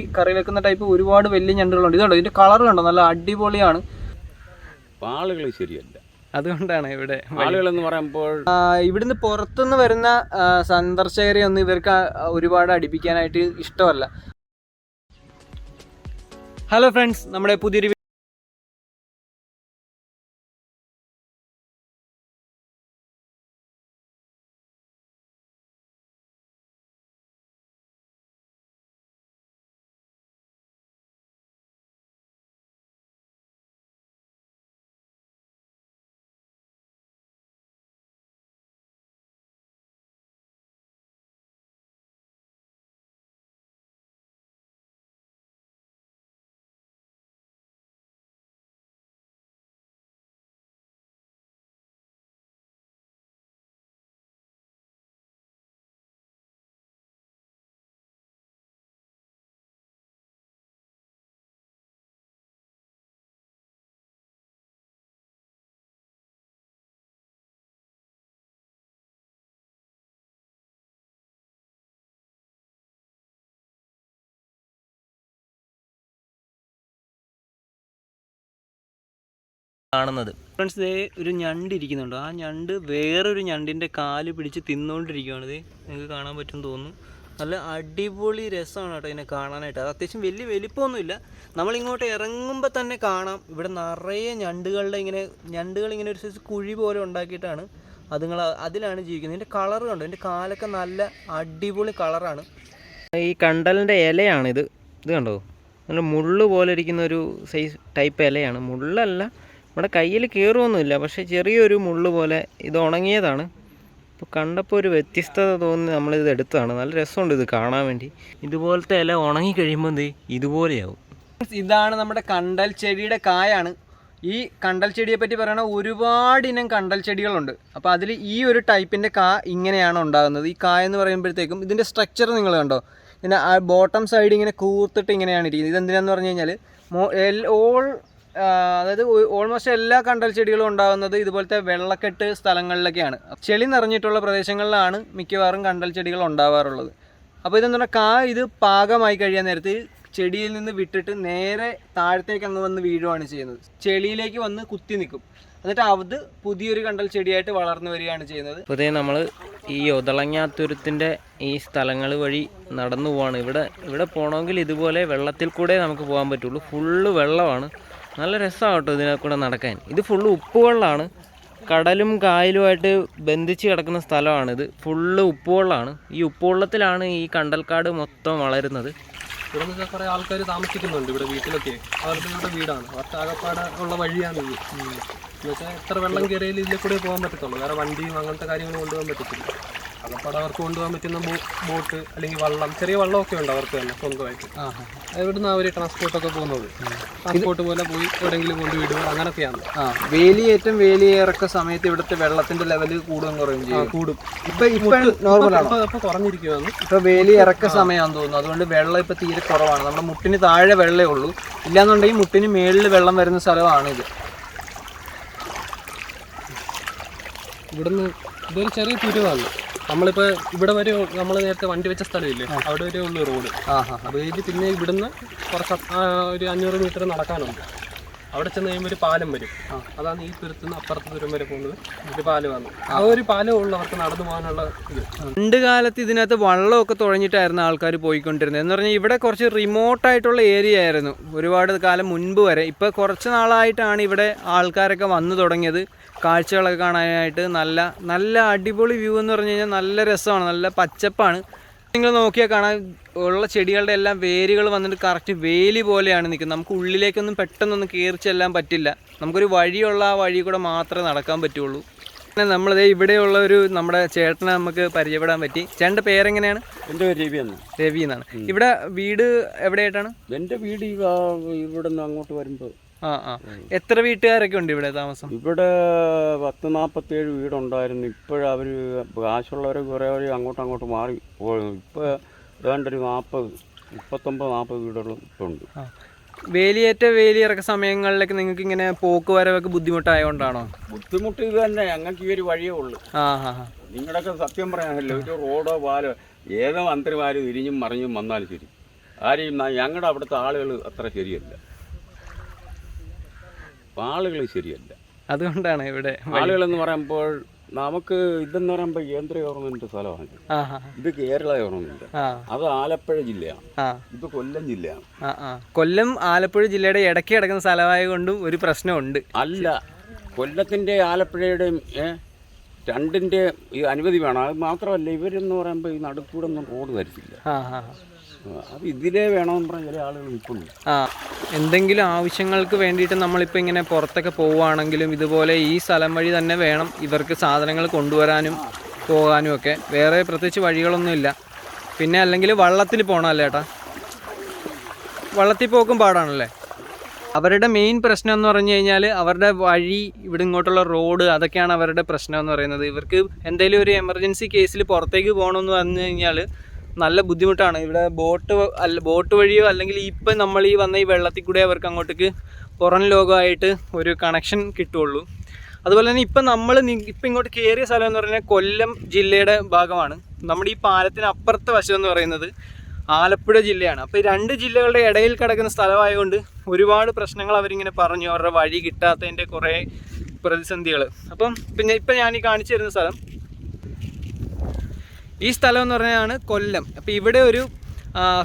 ഈ കറി വെക്കുന്ന ടൈപ്പ് ഒരുപാട് വലിയ ഞണ്ടുകളുണ്ട്. ഇതുണ്ടോ? ഇതിന്റെ കളർ കണ്ടോ? നല്ല അടിപൊളിയാണ്. ആളുകൾ ശരിയല്ല. അതുകൊണ്ടാണ് ഇവിടെ ആളുകൾ എന്ന് പറയുമ്പോൾ ഇവിടുന്ന് പുറത്തുനിന്ന് വരുന്ന സന്ദർശകരെ ഒന്നും ഇവർക്ക് ഒരുപാട് അടിപ്പിക്കാനായിട്ട് ഇഷ്ടമല്ല. ഹലോ ഫ്രണ്ട്സ് നമ്മുടെ പുതിയൊരു കാണുന്നത്. ഫ്രണ്ട്സ് ദേ ഒരു ഞണ്ട് ഇരിക്കുന്നുണ്ട്. ആ ഞണ്ട് വേറൊരു ഞണ്ടിന്റെ കാൽ പിടിച്ച് തിന്നുകൊണ്ടിരിക്കുകയാണ് ഇത് നിങ്ങൾക്ക് കാണാൻ പറ്റും തോന്നുന്നു. നല്ല അടിപൊളി രസമാണ് കേട്ടോ ഇതിനെ കാണാനായിട്ട്. അത് അത്യാവശ്യം വലിയ വലിപ്പമൊന്നുമില്ല. നമ്മളിങ്ങോട്ട് ഇറങ്ങുമ്പോൾ തന്നെ കാണാം. ഇവിടെ നിറയെ ഞണ്ടുകളുടെ ഇങ്ങനെ ഞണ്ടുകൾ ഇങ്ങനെ ഒരു സൈസ് കുഴി പോലെ ഉണ്ടാക്കിയിട്ടാണ് അതുങ്ങൾ അതിലാണ് ജീവിക്കുന്നത്. ഇതിന്റെ കളർ കണ്ടോ? ഇതിന്റെ കാലൊക്കെ നല്ല അടിപൊളി കളറാണ് ഈ കണ്ടലിന്റെ ഇലയാണിത്. ഇത് ഇത് കണ്ടോ? നല്ല മുള്ളു പോലെ ഇരിക്കുന്ന ഒരു സൈസ് ടൈപ്പ് ഇലയാണ്. മുള്ളല്ല നമ്മുടെ കയ്യിൽ കയറുമൊന്നുമില്ല പക്ഷേ ചെറിയൊരു മുള്ളു പോലെ ഇത് ഉണങ്ങിയതാണ്. ഇപ്പോൾ കണ്ടപ്പോൾ ഒരു വ്യത്യസ്തത തോന്നി നമ്മളിത് എടുത്തതാണ്. നല്ല രസമുണ്ട് ഇത് കാണാൻ വേണ്ടി. ഇതുപോലത്തെ ഇല ഉണങ്ങി കഴിയുമ്പോൾ എന്ത് ഇതുപോലെയാവും. ഇതാണ് നമ്മുടെ കണ്ടൽ ചെടിയുടെ കായാണ്. ഈ കണ്ടൽ ചെടിയെ പറ്റി പറയണ ഒരുപാട് ഇനം കണ്ടൽ ചെടികളുണ്ട്. അപ്പോൾ അതിൽ ഈ ഒരു ടൈപ്പിന്റെ കാ ഇങ്ങനെയാണ് ഉണ്ടാകുന്നത്. ഈ കായ എന്ന് പറയുമ്പോഴത്തേക്കും ഇതിന്റെ സ്ട്രക്ചർ നിങ്ങൾ കണ്ടോ? പിന്നെ ആ ബോട്ടം സൈഡ് ഇങ്ങനെ കൂർത്തിട്ട് ഇങ്ങനെയാണ് ഇരിക്കുന്നത്. ഇതെന്തിനാന്ന് പറഞ്ഞു കഴിഞ്ഞാൽ ഓൾ അതായത് ഓൾമോസ്റ്റ് എല്ലാ കണ്ടൽ ചെടികളും ഉണ്ടാകുന്നത് ഇതുപോലത്തെ വെള്ളക്കെട്ട് സ്ഥലങ്ങളിലൊക്കെയാണ്. ചെളി നിറഞ്ഞിട്ടുള്ള പ്രദേശങ്ങളിലാണ് മിക്കവാറും കണ്ടൽ ചെടികൾ ഉണ്ടാവാറുള്ളത്. അപ്പോൾ ഇതെന്ന് പറഞ്ഞാൽ കാ ഇത് പാകമായി കഴിയാൻ നേരത്ത് ചെടിയിൽ നിന്ന് വിട്ടിട്ട് നേരെ താഴത്തേക്ക് അങ്ങ് വന്ന് വീഴുവാണ് ചെയ്യുന്നത്. ചെളിയിലേക്ക് വന്ന് കുത്തി നിൽക്കും. എന്നിട്ട് അത് പുതിയൊരു കണ്ടൽ ചെടിയായിട്ട് വളർന്നു വരികയാണ് ചെയ്യുന്നത്. ഇപ്പോൾ നമ്മൾ ഈ ഒതളങ്ങാത്തുരത്തിന്റെ ഈ സ്ഥലങ്ങൾ വഴി നടന്നു പോവാണ്. ഇവിടെ ഇവിടെ പോകണമെങ്കിൽ ഇതുപോലെ വെള്ളത്തിൽ കൂടെ നമുക്ക് പോകാൻ പറ്റുള്ളൂ. ഫുള്ള് വെള്ളമാണ്. നല്ല രസമാണ് കേട്ടോ ഇതിനെ കൂടെ നടക്കാൻ. ഇത് ഫുള്ള് ഉപ്പുവെള്ളമാണ് കടലും കായലുമായിട്ട് ബന്ധിച്ച് കിടക്കുന്ന സ്ഥലമാണിത്. ഫുള്ള് ഉപ്പുവെള്ളമാണ് ഈ ഉപ്പുവെള്ളത്തിലാണ് ഈ കണ്ടൽക്കാട് മൊത്തം വളരുന്നത്. ഇവിടെ കുറെ ആൾക്കാർ താമസിക്കുന്നുണ്ട് ഇവിടെ വീട്ടിലൊക്കെ. അവരുടെ ഇവിടെ വീടാണ്. അവർക്ക് ആകപ്പാട് ഉള്ള വഴിയാണ് ഇത്. എന്നുവെച്ചാൽ എത്ര വെള്ളം കയറിയാലും ഇതിൽ കൂടെ പോകാൻ പറ്റത്തുള്ളൂ. വേറെ വണ്ടിയും അങ്ങനത്തെ കാര്യങ്ങൾ കൊണ്ടുപോകാൻ പറ്റത്തില്ല. ആകപ്പാടെ അവർക്ക് കൊണ്ടുപോകാൻ പറ്റുന്ന ബോട്ട് അല്ലെങ്കിൽ വള്ളം ചെറിയ വള്ളമൊക്കെ ഉണ്ട് അവർക്ക് തന്നെ സ്വന്തമായിട്ട്. ഇവിടുന്ന് അവർ ട്രാൻസ്പോർട്ടൊക്കെ പോകുന്നത്. ട്രാൻസ്പോർട്ട് പോലെ പോയി എവിടെയെങ്കിലും കൊണ്ടുവിടുക അങ്ങനെയൊക്കെയാണ് ആ വേലിയേറ്റം വേലിയേറക്ക സമയത്ത് ഇവിടുത്തെ വെള്ളത്തിന്റെ ലെവൽ കൂടുകയും കുറയും ചെയ്യും. കൂടും. ഇപ്പൊ ഇപ്പൊ നോർമലാണ് ആണ്? ഇപ്പൊ കുറഞ്ഞിരിക്കുവാണ്. ഇപ്പൊ വേലി ഇറക്ക സമയമാണെന്ന് തോന്നുന്നു. അതുകൊണ്ട് വെള്ളം ഇപ്പൊ തീരെ കുറവാണ്. നമ്മുടെ മുട്ടിന് താഴെ വെള്ളമേ ഉള്ളൂ. ഇല്ലാന്നുണ്ടെങ്കിൽ മുട്ടിന് മേളിൽ വെള്ളം വരുന്ന സ്ഥലമാണ് ഇത്. ഇവിടുന്ന് ഇതൊരു ചെറിയ തുരുവാണ്. നമ്മളിപ്പോ ഇവിടെ വരെ നമ്മൾ നേരത്തെ വണ്ടി വെച്ച സ്ഥലമില്ലേ? അവിടെ വരെ ഉള്ളു റോഡ്. അത് കഴിഞ്ഞ് പിന്നെ ഇവിടുന്ന് കുറച്ച് ഒരു അഞ്ഞൂറ് മീറ്റർ നടക്കാനുണ്ട്. അവിടെ ചെന്ന് കഴിയുമ്പോൾ ഒരു പാലം വരും. അതാണ് ഈ തുരത്തുനിന്ന് അപ്പുറത്ത് തുരം വരെ പോകുന്നത്. ഒരു പാലമാണ് ആ. ഒരു പാലം ഉള്ളവർക്ക് നടന്നു പോകാനുള്ള ഇത്. പണ്ട് കാലത്ത് ഇതിനകത്ത് വള്ളമൊക്കെ തുഴഞ്ഞിട്ടായിരുന്നു ആൾക്കാർ പോയിക്കൊണ്ടിരുന്നത്. എന്ന് പറഞ്ഞാൽ ഇവിടെ കുറച്ച് റിമോട്ട് ആയിട്ടുള്ള ഏരിയ ആയിരുന്നു. ഒരുപാട് കാലം മുൻപ് വരെ. ഇപ്പോൾ കുറച്ച് നാളായിട്ടാണ് ഇവിടെ ആൾക്കാരൊക്കെ വന്നു തുടങ്ങിയത്. കാഴ്ചകളൊക്കെ കാണാനായിട്ട് നല്ല നല്ല അടിപൊളി വ്യൂ എന്ന് പറഞ്ഞു കഴിഞ്ഞാൽ നല്ല രസമാണ് നല്ല പച്ചപ്പാണ്. നിങ്ങൾ നോക്കിയാൽ കാണാൻ ഉള്ള ചെടികളുടെ എല്ലാം വേരുകൾ വന്നിട്ട് കറക്റ്റ് വേലി പോലെയാണ് നിൽക്കുന്നത്. നമുക്ക് ഉള്ളിലേക്കൊന്നും പെട്ടെന്നൊന്നും കയറി ചെല്ലാൻ പറ്റില്ല. നമുക്കൊരു വഴിയുള്ള ആ വഴി കൂടെ മാത്രമേ നടക്കാൻ പറ്റുള്ളൂ. പിന്നെ നമ്മളിതേ ഇവിടെയുള്ള ഒരു നമ്മുടെ ചേട്ടനെ നമുക്ക് പരിചയപ്പെടാൻ പറ്റി. ചേട്ടന്റെ പേരെങ്ങനെയാണ്? എന്റെ പേര് രവി എന്നാണ്. രവി എന്നാണ്. ഇവിടെ വീട് എവിടെയായിട്ടാണ്? എന്റെ വീട് ഇവിടെ നിന്ന് അങ്ങോട്ട് വരുമ്പോൾ എത്ര വീട്ടുകാരൊക്കെ ഉണ്ട് ഇവിടെ താമസം? ഇവിടെ പത്ത് നാൽപ്പത്തേഴ് വീടുണ്ടായിരുന്നു. ഇപ്പോഴവർ കാശുള്ളവർ കുറേ അവർ അങ്ങോട്ടും അങ്ങോട്ട് മാറി പോയി. ഇപ്പോൾ ഏതാണ്ടൊരു നാൽപ്പത് മുപ്പത്തൊമ്പത് നാൽപ്പത് വീടുകളും ഇപ്പോൾ ഉണ്ട്. വേലിയേറ്റ വേലിയിറക്ക സമയങ്ങളിലൊക്കെ നിങ്ങൾക്ക് ഇങ്ങനെ പോക്ക് വരവൊക്കെ ബുദ്ധിമുട്ടായതുകൊണ്ടാണോ ബുദ്ധിമുട്ട് ഇത് തന്നെ. ഞങ്ങൾക്ക് ഈ ഒരു വഴിയേ ഉള്ളൂ. ഹാ സത്യം പറയാനല്ലോ ഒരു റോഡോ പാലോ ഏതോ മന്ത്രിമാരും ഇരിഞ്ഞും മറിഞ്ഞും വന്നാലും ശരി. ആരെയും ഞങ്ങളുടെ അവിടുത്തെ ആളുകൾ അത്ര ശരിയല്ല. ആളുകൾ ശരിയല്ല. അതുകൊണ്ടാണ് ഇവിടെ ആളുകളെന്ന് പറയുമ്പോൾ നമുക്ക് ഇതെന്ന് പറയുമ്പോൾ കേന്ദ്ര ഗവൺമെന്റ് സ്ഥലമാണ്. ഇത്. കേരള ഗവൺമെന്റ്. അത് ആലപ്പുഴ ജില്ലയാണ്. ഇത് കൊല്ലം ജില്ലയാണ്. കൊല്ലം ആലപ്പുഴ ജില്ലയുടെ ഇടയ്ക്ക് കിടക്കുന്ന സ്ഥലമായ കൊണ്ടും ഒരു പ്രശ്നമുണ്ട്. അല്ല കൊല്ലത്തിന്റെ ആലപ്പുഴയുടെയും രണ്ടിന്റെ ഈ അനുമതി വേണം. അത് മാത്രമല്ല ഇവരെന്ന് പറയുമ്പോൾ ഈ നടുക്കൂടെ ഒന്നും റോഡ് ആ, പറഞ്ഞ ചില ആളുകൾ നിൽക്കുന്നു. ആ എന്തെങ്കിലും ആവശ്യങ്ങൾക്ക് വേണ്ടിയിട്ട് നമ്മളിപ്പോൾ ഇങ്ങനെ പുറത്തൊക്കെ പോവുകയാണെങ്കിലും ഇതുപോലെ ഈ സ്ഥലം വഴി തന്നെ വേണം ഇവർക്ക് സാധനങ്ങൾ കൊണ്ടുവരാനും പോകാനും ഒക്കെ. വേറെ പ്രത്യേകിച്ച് വഴികളൊന്നുമില്ല പിന്നെ അല്ലെങ്കിൽ വള്ളത്തിൽ പോകണം അല്ലേ ഏട്ടാ? വള്ളത്തിൽ പോക്കും പാടാണല്ലേ? അവരുടെ മെയിൻ പ്രശ്നം എന്ന് പറഞ്ഞു കഴിഞ്ഞാൽ അവരുടെ വഴി ഇവിടെ ഇങ്ങോട്ടുള്ള റോഡ് അതൊക്കെയാണ് അവരുടെ പ്രശ്നം എന്ന് പറയുന്നത്. ഇവർക്ക് എന്തെങ്കിലും ഒരു എമർജൻസി കേസിൽ പുറത്തേക്ക് പോകണമെന്ന് പറഞ്ഞു കഴിഞ്ഞാൽ നല്ല ബുദ്ധിമുട്ടാണ്. ഇവിടെ ബോട്ട് അല്ല ബോട്ട് വഴിയോ അല്ലെങ്കിൽ ഇപ്പം നമ്മൾ ഈ വന്ന ഈ വെള്ളത്തിൽ കൂടെ അവർക്ക് അങ്ങോട്ടേക്ക് പുറം ലോകമായിട്ട് ഒരു കണക്ഷൻ കിട്ടുള്ളൂ. അതുപോലെ തന്നെ ഇപ്പം നമ്മൾ ഇപ്പം ഇങ്ങോട്ട് കയറിയ സ്ഥലം എന്ന് പറഞ്ഞാൽ കൊല്ലം ജില്ലയുടെ ഭാഗമാണ്. നമ്മുടെ ഈ പാലത്തിന് അപ്പുറത്തെ വശം എന്ന് പറയുന്നത് ആലപ്പുഴ ജില്ലയാണ്. അപ്പോൾ ഈ രണ്ട് ജില്ലകളുടെ ഇടയിൽ കിടക്കുന്ന സ്ഥലമായതുകൊണ്ട് ഒരുപാട് പ്രശ്നങ്ങൾ അവരിങ്ങനെ പറഞ്ഞു. അവരുടെ വഴി കിട്ടാത്തതിന്റെ കുറേ പ്രതിസന്ധികൾ അപ്പം പിന്നെ ഇപ്പം ഞാൻ ഈ കാണിച്ചു തരുന്ന സ്ഥലം ഈ സ്ഥലം എന്ന് പറഞ്ഞാണ് കൊല്ലം. അപ്പോൾ ഇവിടെ ഒരു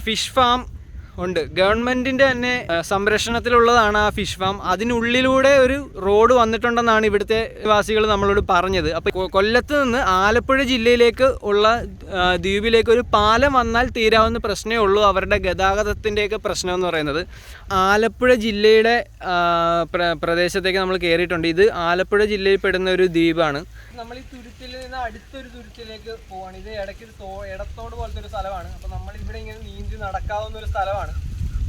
ഫിഷ് ഫാം ഉണ്ട്. ഗവൺമെന്റിന്റെ തന്നെ സംരക്ഷണത്തിലുള്ളതാണ് ആ ഫിഷ് ഫാം. അതിനുള്ളിലൂടെ ഒരു റോഡ് വന്നിട്ടുണ്ടെന്നാണ് ഇവിടുത്തെ വാസികൾ നമ്മളോട് പറഞ്ഞത്. അപ്പോൾ കൊല്ലത്ത് നിന്ന് ആലപ്പുഴ ജില്ലയിലേക്ക് ഉള്ള ദ്വീപിലേക്ക് ഒരു പാലം വന്നാൽ തീരാവുന്ന പ്രശ്നമേ ഉള്ളൂ. അവരുടെ ഗതാഗതത്തിന്റെയൊക്കെ പ്രശ്നം എന്ന് പറയുന്നത്. ആലപ്പുഴ ജില്ലയുടെ പ്രദേശത്തേക്ക് നമ്മൾ കയറിയിട്ടുണ്ട് ഇത് ആലപ്പുഴ ജില്ലയിൽ പെടുന്ന ഒരു ദ്വീപാണ്. നമ്മൾ ഈ തുരുത്തിൽ നിന്ന് അടുത്തൊരു തുരുത്തിലേക്ക് പോവാണ്. ഇത് ഇടയ്ക്ക് ഇടത്തോട് പോലത്തെ ഒരു സ്ഥലമാണ്. അപ്പോൾ നമ്മൾ ഇവിടെ ഇങ്ങനെ നീന്തി നടക്കാവുന്ന ഒരു സ്ഥലമാണ്.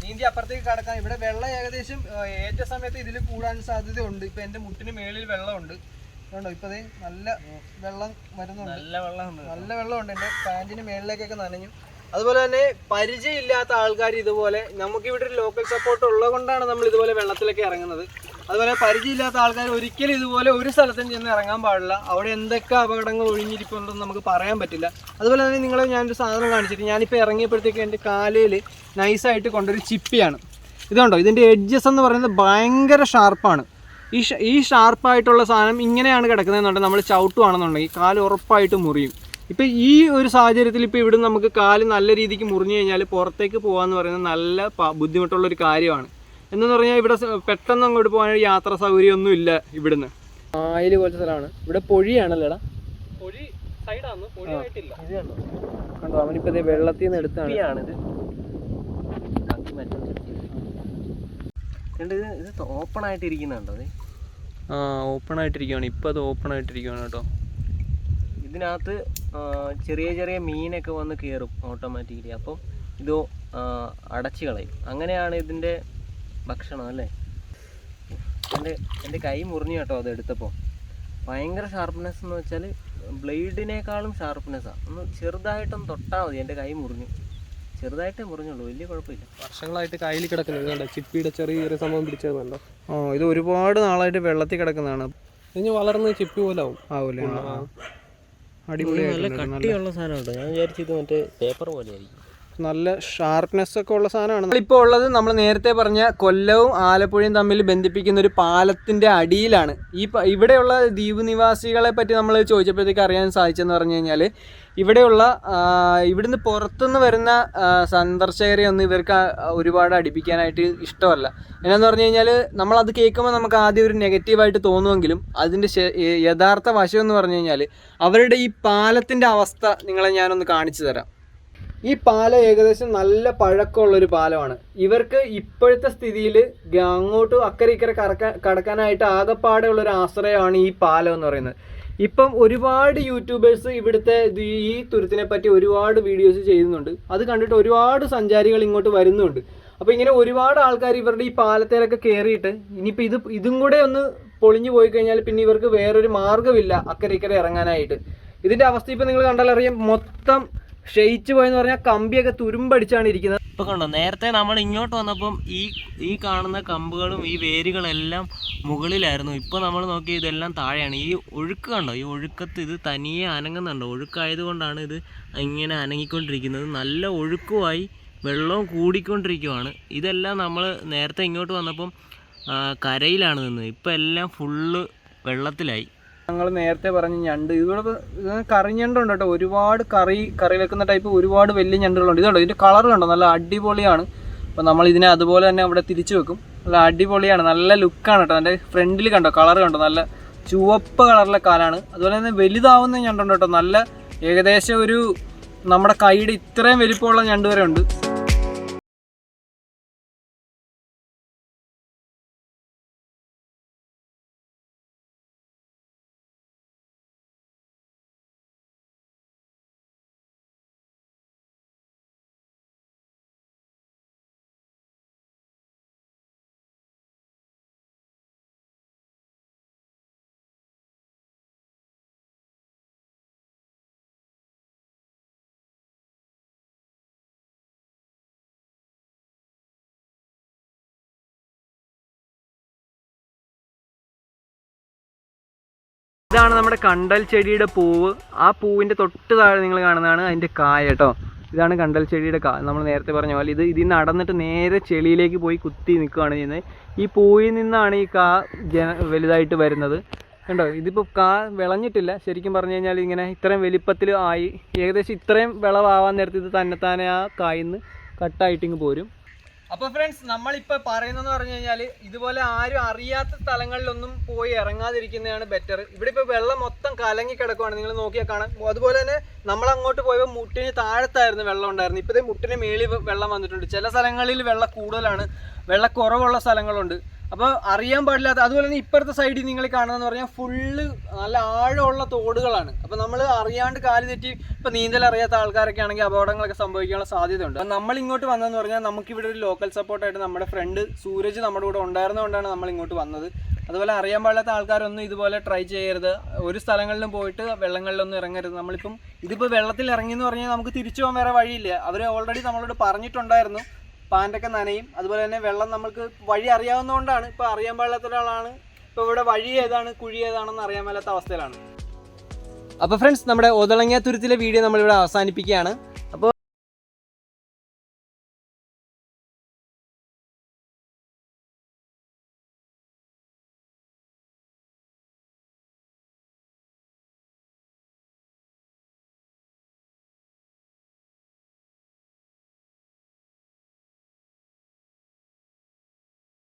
നീന്തി അപ്പുറത്തേക്ക് കടക്കാൻ ഇവിടെ വെള്ളം ഏകദേശം ഏറ്റ സമയത്ത് ഇതിൽ കൂടാൻ സാധ്യതയുണ്ട്. ഇപ്പൊ എന്റെ മുട്ടിന് മേളിൽ വെള്ളമുണ്ട്. കണ്ടോ ഇപ്പൊ നല്ല വെള്ളം വരുന്നുണ്ട്. നല്ല വെള്ളമുണ്ട് നല്ല വെള്ളമുണ്ട്. എന്റെ പാന്റിന് മേളിലേക്കൊക്കെ നനഞ്ഞു. അതുപോലെ തന്നെ പരിചയമില്ലാത്ത ആൾക്കാർ ഇതുപോലെ നമുക്ക് ഇവിടെ ഒരു ലോക്കൽ സപ്പോർട്ട് ഉള്ളത് കൊണ്ടാണ് നമ്മൾ ഇതുപോലെ വെള്ളത്തിലൊക്കെ ഇറങ്ങുന്നത്. അതുപോലെ പരിചയമില്ലാത്ത ആൾക്കാർ ഒരിക്കലും ഇതുപോലെ ഒരു സ്ഥലത്തും ചെന്ന് ഇറങ്ങാൻ പാടില്ല. അവിടെ എന്തൊക്കെ അപകടങ്ങൾ ഒഴിഞ്ഞിരിപ്പുണ്ടെന്ന് നമുക്ക് പറയാൻ പറ്റില്ല. അതുപോലെ തന്നെ നിങ്ങളെ ഞാനൊരു സാധനം കാണിച്ചിട്ട് ഞാനിപ്പോൾ ഇറങ്ങിയപ്പോഴത്തേക്ക് എന്റെ കാലയിൽ നൈസായിട്ട് കൊണ്ടൊരു ചിപ്പിയാണ്. ഇതുണ്ടോ? ഇതിന്റെ എഡ്ജസ് എന്ന് പറയുന്നത് ഭയങ്കര ഷാർപ്പാണ് ഈ ഈ ഷാർപ്പായിട്ടുള്ള സാധനം ഇങ്ങനെയാണ് കിടക്കുന്നതെന്നുണ്ടെങ്കിൽ നമ്മൾ ചവിട്ടുവാണെന്നുണ്ടെങ്കിൽ കാൽ ഉറപ്പായിട്ട് മുറിയും. ഇപ്പം ഈ ഒരു സാഹചര്യത്തിൽ ഇപ്പോൾ ഇവിടെ നമുക്ക് കാൽ നല്ല രീതിക്ക് മുറിഞ്ഞു കഴിഞ്ഞാൽ പുറത്തേക്ക് പോകാമെന്ന് പറയുന്നത് നല്ല ബുദ്ധിമുട്ടുള്ളൊരു കാര്യമാണ്. എന്നു പറഞ്ഞാൽ ഇവിടെ പെട്ടെന്ന് അങ്ങോട്ട് പോകാൻ യാത്രാ സൗകര്യമൊന്നും ഇല്ല ഇവിടുന്ന്. ആയിൽ പോലത്തെ സ്ഥലമാണ്. ഇവിടെ പൊഴിയാണല്ലേടാ? പൊഴി സൈഡാണ് പൊഴിയായിട്ടില്ല. ഇത് കണ്ടോ ഇതേ വെള്ളത്തിൽ നിന്ന് എടുത്താണ്. ഇത്. ഇത് ഇത് ഓപ്പൺ ആയിട്ട് ഇരിക്കുന്നുണ്ടോ അത് ആ ഓപ്പൺ ആയിട്ടിരിക്കുകയാണ് ഇപ്പോൾ അത് ഓപ്പൺ ആയിട്ടിരിക്കുകയാണ് കേട്ടോ. ഇതിനകത്ത് ചെറിയ ചെറിയ മീനൊക്കെ വന്ന് കയറും ഓട്ടോമാറ്റിക്കലി അപ്പം ഇത് അടച്ചു കളയും. അങ്ങനെയാണ് ഇതിന്റെ ഭക്ഷണം അല്ലേ? എന്റെ എന്റെ കൈ മുറിഞ്ഞു കേട്ടോ അത് എടുത്തപ്പോൾ ഭയങ്കര ഷാർപ്പ്നെസ് എന്ന് വെച്ചാൽ ബ്ലേഡിനേക്കാളും ഷാർപ്പ്നെസ്സാണ് ഒന്ന് ചെറുതായിട്ടൊന്ന് തൊട്ടാൽ മതി എന്റെ കൈ മുറിഞ്ഞു. ചെറുതായിട്ടേ മുറിഞ്ഞുള്ളൂ വലിയ കുഴപ്പമില്ല. വർഷങ്ങളായിട്ട് കയ്യിൽ കിടക്കുന്നത് കണ്ടോ? ചിപ്പിയുടെ ചെറിയ ചെറിയ സംഭവം പിടിച്ചത് കണ്ടോ? ആ ഇത് ഒരുപാട് നാളായിട്ട് വെള്ളത്തിൽ കിടക്കുന്നതാണ്. ഇനി വളർന്ന് ചിപ്പി പോലെ ആവും. ആവൂലേ? അടിപൊളി. നല്ല കട്ടിയുള്ള സാധനം ഞാൻ വിചാരിച്ചത് ഇത് മറ്റേ പേപ്പർ പോലെ ആയിരിക്കും. നല്ല ഷാർപ്നെസ് ഒക്കെ ഉള്ള സാധനമാണ്. ഇപ്പോൾ ഉള്ളത് നമ്മൾ നേരത്തെ പറഞ്ഞ കൊല്ലവും ആലപ്പുഴയും തമ്മിൽ ബന്ധിപ്പിക്കുന്ന ഒരു പാലത്തിന്റെ അടിയിലാണ്. ഈ ഇവിടെയുള്ള ദ്വീപ് നിവാസികളെ പറ്റി നമ്മൾ ചോദിച്ചപ്പോഴത്തേക്ക് അറിയാൻ സാധിച്ചെന്ന് പറഞ്ഞു കഴിഞ്ഞാൽ ഇവിടെയുള്ള ഇവിടുന്ന് പുറത്തുനിന്ന് വരുന്ന സന്ദർശകരെ ഒന്നും ഇവർക്ക് ഒരുപാട് അടിപ്പിക്കാനായിട്ട് ഇഷ്ടമല്ല. എന്നാന്ന് പറഞ്ഞു കഴിഞ്ഞാൽ നമ്മളത് കേൾക്കുമ്പോൾ നമുക്ക് ആദ്യം ഒരു നെഗറ്റീവായിട്ട് തോന്നുമെങ്കിലും അതിന്റെ യഥാർത്ഥ വശം എന്ന് പറഞ്ഞു കഴിഞ്ഞാൽ അവരുടെ ഈ പാലത്തിന്റെ അവസ്ഥ നിങ്ങളെ ഞാനൊന്ന് കാണിച്ചു തരാം. ഈ പാലം ഏകദേശം നല്ല പഴക്കമുള്ളൊരു പാലമാണ്. ഇവർക്ക് ഇപ്പോഴത്തെ സ്ഥിതിയിൽ അങ്ങോട്ട് അക്കരെ ഇക്കരെ കറക്കാൻ കടക്കാനായിട്ട് ആകെപ്പാടെ ഉള്ളൊരു ആശ്രയമാണ് ഈ പാലം എന്ന് പറയുന്നത്. ഇപ്പം ഒരുപാട് യൂട്യൂബേഴ്സ് ഇവിടുത്തെ ഈ തുരുത്തിനെ പറ്റി ഒരുപാട് വീഡിയോസ് ചെയ്യുന്നുണ്ട്. അത് കണ്ടിട്ട് ഒരുപാട് സഞ്ചാരികൾ ഇങ്ങോട്ട് വരുന്നുണ്ട്. അപ്പോൾ ഇങ്ങനെ ഒരുപാട് ആൾക്കാർ ഇവരുടെ ഈ പാലത്തേലൊക്കെ കയറിയിട്ട് ഇനിയിപ്പോൾ ഇത് ഇതും കൂടെ ഒന്ന് പൊളിഞ്ഞു പോയി കഴിഞ്ഞാൽ പിന്നെ ഇവർക്ക് വേറൊരു മാർഗമില്ല അക്കരെ ഇക്കരെ ഇറങ്ങാനായിട്ട്. ഇതിന്റെ അവസ്ഥ ഇപ്പം നിങ്ങൾ കണ്ടാൽ അറിയാം. മൊത്തം ക്ഷയിച്ചു പോയെന്ന് പറഞ്ഞാൽ കമ്പിയൊക്കെ തുരുമ്പടിച്ചാണ് ഇരിക്കുന്നത്. ഇപ്പൊ കണ്ടോ നേരത്തെ നമ്മൾ ഇങ്ങോട്ട് വന്നപ്പം ഈ ഈ കാണുന്ന കമ്പുകളും ഈ വേരുകളെല്ലാം മുകളിലായിരുന്നു. ഇപ്പൊ നമ്മൾ നോക്കി ഇതെല്ലാം താഴെയാണ്. ഈ ഒഴുക്ക് കണ്ടോ ഈ ഒഴുക്കത്ത് ഇത് തനിയെ അനങ്ങുന്നുണ്ടോ? ഒഴുക്കായത് കൊണ്ടാണ് ഇത് ഇങ്ങനെ അനങ്ങിക്കൊണ്ടിരിക്കുന്നത്. നല്ല ഒഴുക്കുമായി വെള്ളവും കൂടിക്കൊണ്ടിരിക്കുവാണ്. ഇതെല്ലാം നമ്മൾ നേരത്തെ ഇങ്ങോട്ട് വന്നപ്പം കരയിലാണ് നിന്നത്. ഇപ്പം എല്ലാം ഫുള്ള് വെള്ളത്തിലായി. ഞങ്ങൾ നേരത്തെ പറഞ്ഞ ഞണ്ട്. ഇവിടെ കറി ഞണ്ടുണ്ട് കേട്ടോ. ഒരുപാട് കറി കറി വെക്കുന്ന ടൈപ്പ് ഒരുപാട് വലിയ ഞണ്ടുകളുണ്ട്. ഇതുണ്ടോ? ഇതിന്റെ കളർ കണ്ടോ? നല്ല അടിപൊളിയാണ്. അപ്പോൾ നമ്മൾ ഇതിനെ അതുപോലെ തന്നെ അവിടെ തിരിച്ചു വെക്കും. നല്ല അടിപൊളിയാണ്. നല്ല ലുക്കാണ് കേട്ടോ. എന്റെ ഫ്രണ്ടിൽ കണ്ടോ? കളർ കണ്ടോ? നല്ല ചുവപ്പ് കളറിലെ കാലാണ്. അതുപോലെ തന്നെ വലുതാവുന്ന ഞണ്ടുണ്ട് കേട്ടോ. നല്ല ഏകദേശം ഒരു നമ്മുടെ കൈയുടെ ഇത്രയും വലിപ്പമുള്ള ഞണ്ട് വരെ ഉണ്ട്. ഇതാണ് നമ്മുടെ കണ്ടൽ ചെടിയുടെ പൂവ്. ആ പൂവിന്റെ തൊട്ട് താഴെ നിങ്ങൾ കാണുന്നതാണ് അതിന്റെ കായ കേട്ടോ ഇതാണ് കണ്ടൽ ചെടിയുടെ കാ നമ്മൾ നേരത്തെ പറഞ്ഞ പോലെ ഇത് ഇതിൽ നടന്നിട്ട് നേരെ ചെളിയിലേക്ക് പോയി കുത്തി നിൽക്കുകയാണ് ചെയ്യുന്നത്. ഈ പൂവിൽ നിന്നാണ് ഈ കാ വലുതായിട്ട് വരുന്നത്. കണ്ടോ? ഇതിപ്പോൾ കാ വിളഞ്ഞിട്ടില്ല. ശരിക്കും പറഞ്ഞു കഴിഞ്ഞാൽ ഇങ്ങനെ ഇത്രയും വലിപ്പത്തിൽ ആയി. ഏകദേശം ഇത്രയും വിളവാവാൻ നേരത്ത് ഇത് തന്നെത്താനെ ആ കായിൽ നിന്ന് കട്ടായിട്ടിങ്ങ് പോരും. അപ്പൊ ഫ്രണ്ട്സ് നമ്മളിപ്പോ പറയുന്നതെന്ന് പറഞ്ഞു കഴിഞ്ഞാൽ ഇതുപോലെ ആരും അറിയാത്ത സ്ഥലങ്ങളിലൊന്നും പോയി ഇറങ്ങാതിരിക്കുന്നതാണ് ബെറ്റർ ഇവിടെ ഇപ്പൊ വെള്ളം മൊത്തം കലങ്ങി കിടക്കുവാണ്. നിങ്ങൾ നോക്കിയാൽ കാണാം. അതുപോലെ തന്നെ നമ്മൾ അങ്ങോട്ട് പോയപ്പോൾ മുട്ടിന് താഴത്തായിരുന്നു വെള്ളം ഉണ്ടായിരുന്നു ഇപ്പോഴത്തെ മുട്ടിന് മേളിൽ വെള്ളം വന്നിട്ടുണ്ട്. ചില സ്ഥലങ്ങളിൽ വെള്ളം കൂടുതലാണ്. വെള്ളക്കുറവുള്ള സ്ഥലങ്ങളുണ്ട്. അപ്പോൾ അറിയാൻ പാടില്ലാത്ത അതുപോലെ തന്നെ ഇപ്പുറത്തെ സൈഡിൽ നിങ്ങൾ കാണുന്നതെന്ന് പറഞ്ഞാൽ ഫുള്ള് നല്ല ആഴമുള്ള തോടുകളാണ്. അപ്പോൾ നമ്മൾ അറിയാണ്ട് കാലി തെറ്റി ഇപ്പോൾ നീന്തൽ അറിയാത്ത ആൾക്കാരൊക്കെ ആണെങ്കിൽ അപകടങ്ങളൊക്കെ സംഭവിക്കാനുള്ള സാധ്യതയുണ്ട്. നമ്മൾ ഇങ്ങോട്ട് വന്നതെന്ന് പറഞ്ഞാൽ നമുക്ക് ഇവിടെ ഒരു ലോക്കൽ സപ്പോർട്ടായിട്ട് നമ്മുടെ ഫ്രണ്ട് സൂരജ് നമ്മുടെ കൂടെ ഉണ്ടായിരുന്നതുകൊണ്ടാണ് നമ്മൾ ഇങ്ങോട്ട് വന്നത്. അതുപോലെ അറിയാൻ പാടില്ലാത്ത ആൾക്കാരൊന്നും ഇതുപോലെ ട്രൈ ചെയ്യരുത്. ഒരു സ്ഥലങ്ങളിലും പോയിട്ട് വെള്ളങ്ങളിലൊന്നും ഇറങ്ങരുത്. നമ്മളിപ്പം ഇതിപ്പോൾ വെള്ളത്തിൽ ഇറങ്ങി എന്ന് പറഞ്ഞാൽ നമുക്ക് തിരിച്ചു പോകാൻ വേറെ വഴിയില്ല. അവർ ഓൾറെഡി നമ്മളോട് പറഞ്ഞിട്ടുണ്ടായിരുന്നു. പാന്റൊക്കെ നനയും. അതുപോലെ തന്നെ വെള്ളം നമുക്ക് വഴി അറിയാവുന്നതുകൊണ്ടാണ്. ഇപ്പോൾ അറിയാൻ പാടില്ലാത്ത ഒരാളാണ്. ഇപ്പോൾ ഇവിടെ വഴി ഏതാണ് കുഴി ഏതാണെന്ന് അറിയാൻ മേലാത്ത അവസ്ഥയിലാണ്. അപ്പോൾ ഫ്രണ്ട്സ് നമ്മുടെ ഒതളങ്ങിയ തുരുത്തിലെ വീഡിയോ നമ്മളിവിടെ അവസാനിപ്പിക്കുകയാണ്.